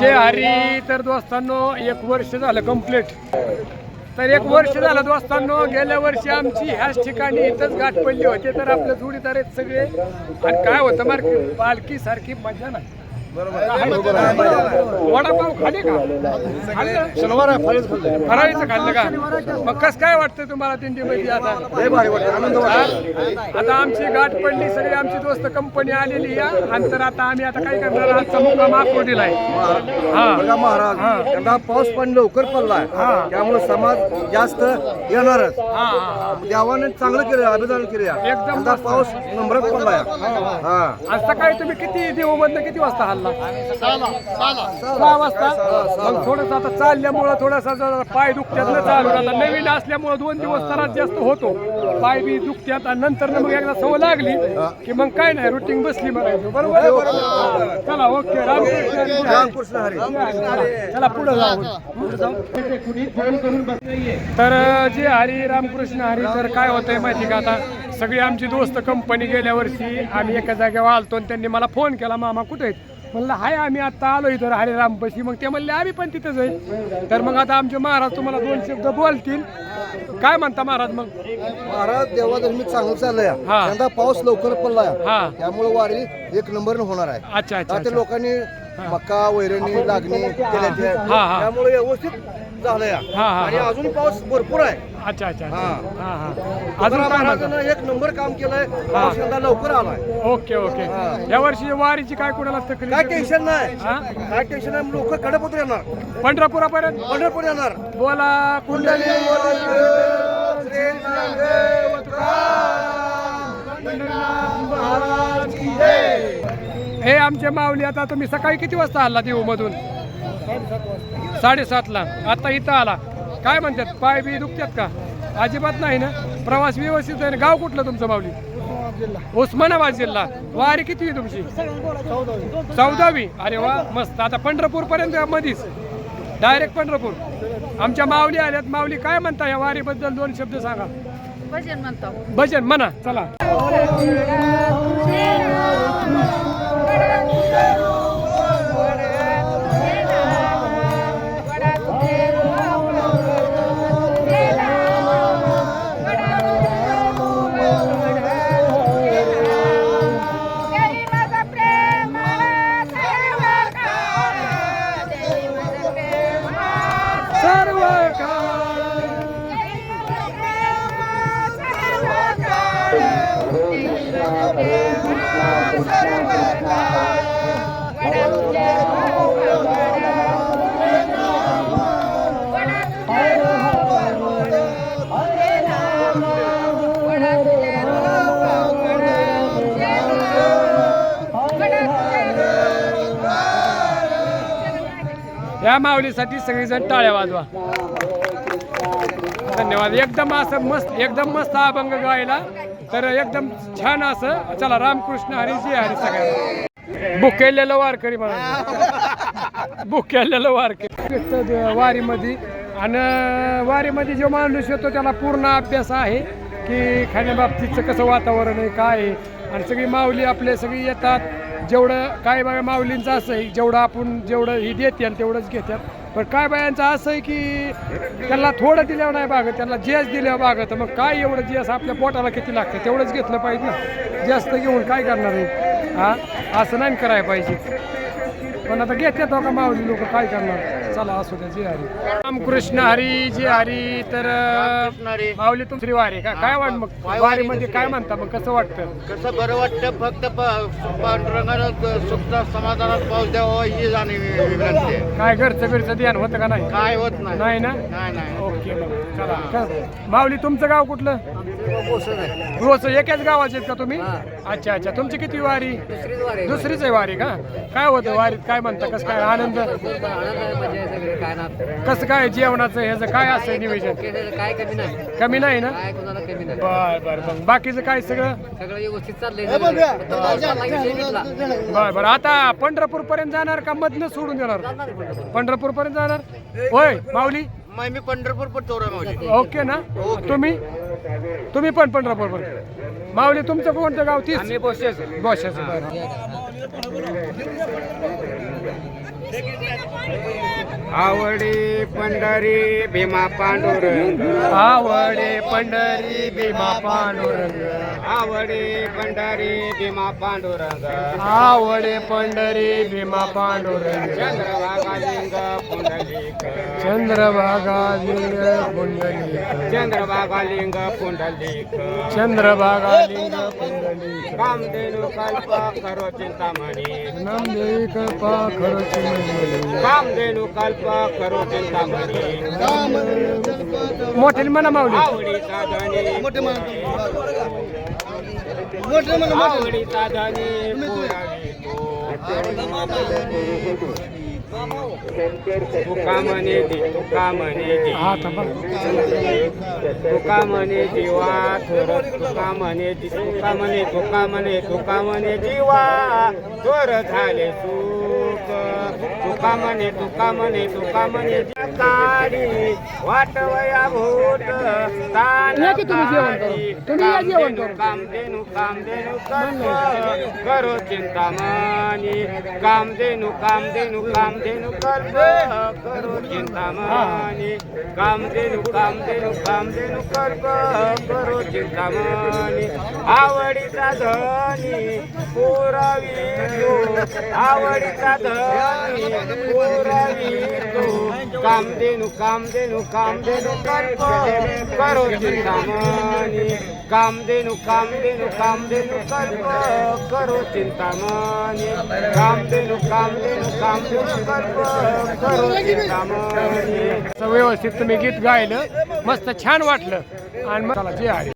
जे हरी. तर दोस्तांनो एक वर्ष झालं कंप्लीट तर एक वर्ष झालं दोस्तांनो गेल्या वर्षी आमची ह्याच ठिकाणी इथंच गाठ पडली होती. तर आपले जोडीदार आहेत सगळे. आणि काय होतं मार्केट पालखी सारखी मजा नाही. वडापाव खाली का? खाल्लं? शनिवार आहे फळीच खाल्लंय फराळीचं खाल्लं का? मग कसं काय वाटतंय तुम्हाला आता? वाटतं आनंद वाटतो हा? आता आमची गाठ पडली सगळी आमची दोस्त कंपनी आलेली या. आणि तर आता आम्ही आता काय करणार? आजचा मुक्काम आकुर्डीला आहे. हा. बघा महाराज. यंदा पाऊस पण लवकर पडलाय. त्यामुळे समाज जास्त येणारच. हा हा देवाने चांगलं केलं अभिदान केलं एकदम. पाऊस नंबरात पडलाय हा आज सकाळी तुम्ही किती देवमधनं किती वाजता हल्ला सहा वाजता. मग थोडस आता चालल्यामुळं थोडासा जरा पाय दुखत्यात चालू. आता नवीन असल्यामुळं दोन दिवस त्रास जास्त होतो. पाय बी दुखत्यात. आणि नंतर मग एकदा सवय लागली की मग काय नाही रुटीन बसली म्हणायचं. बरोबर? चला ओके. रामकृष्ण हरी. रामकृष्ण हरी. चला पुढे जाऊ. पुढे जाऊ. तर जे हरी रामकृष्ण हरी तर काय होतंय माहिती का आता? सगळी आमची दोस्त कंपनी गेल्या वर्षी आम्ही एका जागेवर आलतो आणि त्यांनी मला फोन केला मामा कुठे आहेत? म्हणलं हाय आम्ही आता आलो इथं हरे रामपशी मग ते म्हणले आम्ही पण तिथंच आहे. तर मग आता आमचे महाराज तुम्हाला दोन शब्द बोलतील. काय म्हणता महाराज मग? महाराज देवा धर्मी चांगलं चाललंय हा. यंदा पाऊस लवकर पडलाय. हा. त्यामुळे वारी एक नंबर होणार आहे. अच्छा अच्छा आता अच्छा. लोकांनी मका वैरणी लागणी केल्या. हा, हा. त्यामुळे व्यवस्थित झालंय. हा, हा. आणि अजून पाऊस भरपूर आहे. अच्छा अच्छा अच्छा. हा. हा हा. तुकाराम अजून काय म्हणता? महाराजांना एक नंबर काम केलंय. यंदा लवकर आलाय. Okay okay. या वर्षी वारीची काय कोणाला तकलीफ काय टेन्शन नाही. हा? काय टेन्शन नाही. लोक कडपत्र येणार. पंढरपुरापर्यंत? पंढरपूर येणार. बोला कुंडली हे आमचे माऊली आता तुम्ही सकाळी किती वाजता आला देऊ मधून साडेसातला. आता इथं आला. काय म्हणतात? पाय बी दुखतात का? अजिबात नाही ना? प्रवास व्यवस्थित आहे ना? गाव कुठलं तुमचं माऊली? उस्मानाबाद जिल्हा. वारी किती तुमची? चौदावी. अरे वा मस्त. आता पंढरपूर पर्यंत मधीच. डायरेक्ट पंढरपूर. आमच्या माऊली आल्यात. माऊली काय म्हणता या वारीबद्दल? दोन शब्द सांगा. भजन म्हणतो. भजन म्हणा चला. या माऊलीसाठी सगळेजण टाळ्या वाजवा. धन्यवाद. एकदम असं मस्त एकदम मस्त अभंग गायला. तर एकदम छान असं चला रामकृष्ण हरी जी हरी सगळ्यांना. बुक केलेलं वारकरी म्हणा. बुक केलेलं वारकरी वारीमध्ये. आणि वारीमध्ये जो माणूस येतो त्याला पूर्ण अभ्यास आहे की खाण्याबाबतीचं कसं वातावरण आहे काय आहे. आणि सगळी माऊली आपले सगळी येतात. जेवढं काय बाया माऊलींचं असं आहे जेवढं आपण जेवढं ही देतील तेवढंच घेतात. पण काय बायांचं असं आहे की त्यांना थोडं दिल्यावर नाही बागत त्यांना जेस दिल्यावर बागत मग काय एवढं जेस आपल्या पोटाला किती लागतं? तेवढंच घेतलं पाहिजे ना. जास्त घेऊन काय करणार आहे? हां? असं नाही करायला पाहिजे. पण आता घेतात हो का माऊली लोक? काय करणार? चला असू द्या जे हरी. रामकृष्ण हरी जे हरी. तर अं, माऊली तुमची वारी का? काय वाट मग? वारीमध्ये काय म्हणता मग? कसं वाटतं? कसं बरं वाटतं? फक्त प- पांडुरंगाला सुख समाधानात पाऊस द्यावा ही जाणीव विनंती आहे. काय घरचं घरचं ध्यान होतं का नाही? काय होत नाही. नाही ना? नाही नाही. ओके मग चला. क- माऊली तुमचं गाव कुठलं? रोज एकाच गावाचे आहेत का तुम्ही? अच्छा अच्छा. तुमची किती वारी? दुसरीच आहे. वारी का? काय होतं? वारीत काय म्हणता? कसं काय? आनंद? कसं काय जेवणाचं ह्याचं काय असं नियोजन? काय कमी नाही. कमी नाही ना? काय कोणाला कमी नाही. बर बर बर. बाकीचं काय सगळं? सगळं व्यवस्थित चाललंय. सगळं. बर बर. आता पंढरपूर पर्यंत जाणार का मधनं सोडून देणार? पंढरपूर. पर्यंत जाणार? होय माऊली? मग मी पंढरपूर पण चोरा मावली ओके. ना? तुम्ही? तुम्ही पण पंढरपूर पर्यंत माऊली तुमचं कोणतं गाव? तीच. बोशाचं बरं. आवडी पंढरी भीमा पांडुरंग. आवडे पंढरी भीमा पांडुरंग. आवडी पंढरी भीमा पांडुरंग. आवडे पंढरी भीमा पांडुरंग. चंद्रभागा लिंग पुंडलिक. चंद्रभागा लिंग पुंडलिक. चंद्रभागा लिंग पुंडलिक. चंद्रभागा लिंग पुंडलिक. कामधेनु कल्प करो चिंतामणी. नंदेक पाखरची मंडळी. कामधेनु कल्प करो मोठ्याने म्हणा माऊली. तुका म्हणे तुका म्हणे हा तुका म्हणे जीवा थोर तुका म्हणे तुका म्हणे तुका म्हणे तुका म्हणे जीवा थोर झाले सुख तुका म्हणे तुका म्हणे तुका म्हणे काळी वाटवया भूत तान या की तुम्ही जेवण करू. जेवण करू. कामधेनु कामधेनु कल्प करो चिंतामणी कामधेनु कामधेनु कामधेनु कल्प करो कामधेनु कामधेनु कामधेनु कल्प करो चिंतामणी आवडीचा धनी पुरावी तो. काम धनी काम तो कामधेनु कामधेनु कामधेनु कल्प करो चिंतामणी कामधेनु कामधेनु कामधेनु कल्प करो चिंतामणी काम देनु काम कामधेनु कामधेनु कामधेनु कल्प करो चिंतामणी व्यवस्थित तुम्ही गीत गायलं मस्त छान वाटलं. आणि मग जे आहे.